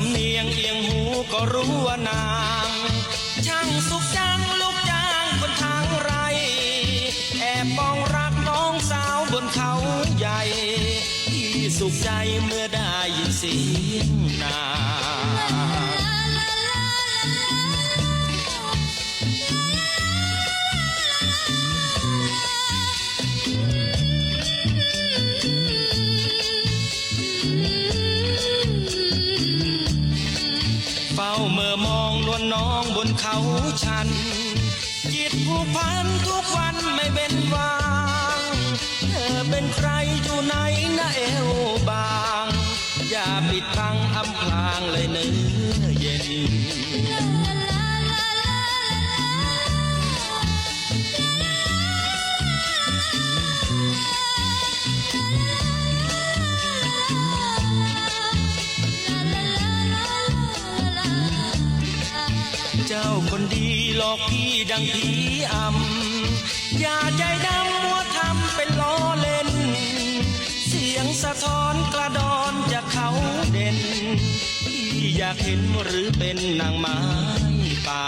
ำเนียงเอียงหูก็รู้ว่านาง ช่างสุขจังลูกจ้างคนทางไร แอบปองรักน้องสาวบนเขาใหญ่ ที่สุขใจเมื่อได้ยินเสียงนาง เขาชัน จิตผูกพันทุกวันไม่เป็นวาง เธอเป็นใครอยู่ไหนนะเอวบาง อย่าปิดบังอำพลาง เจ้าคนดีหลอกพี่ดังผีอำอย่าใจดำมัวทำเป็นล้อเล่น เสียงสะท้อนกระดอนจากเขาเด่น พี่อยากเห็นหรือเป็นนางไม้ป่า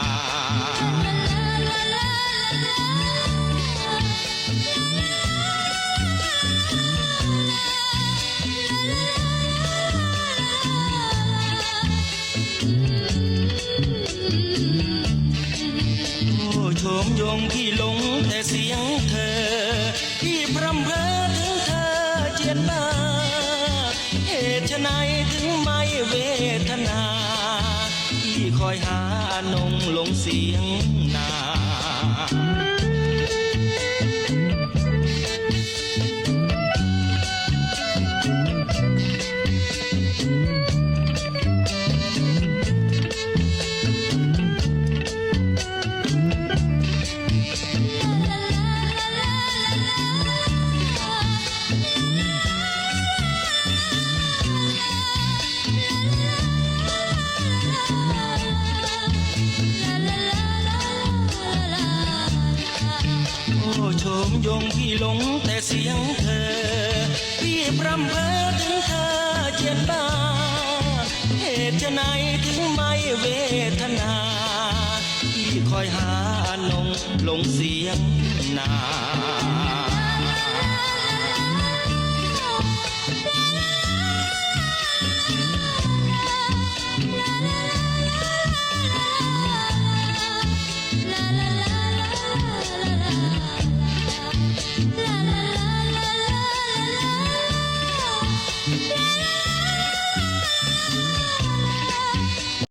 มโยงพี่หลงแต่เสียงเธอ พี่พรำเพอถึงเธอเจียนมาเหตุไฉนถึงไม่เวทนา พี่คอยหานงหลงเสียงนา โอ้โฉมยงพี่หลงแต่เสียงเธอ พี่พรำเพอถึงเธอเจียนบ้า เหตุไหนถึงไม่เวทนา พี่คอยหานงหลงเสียงนา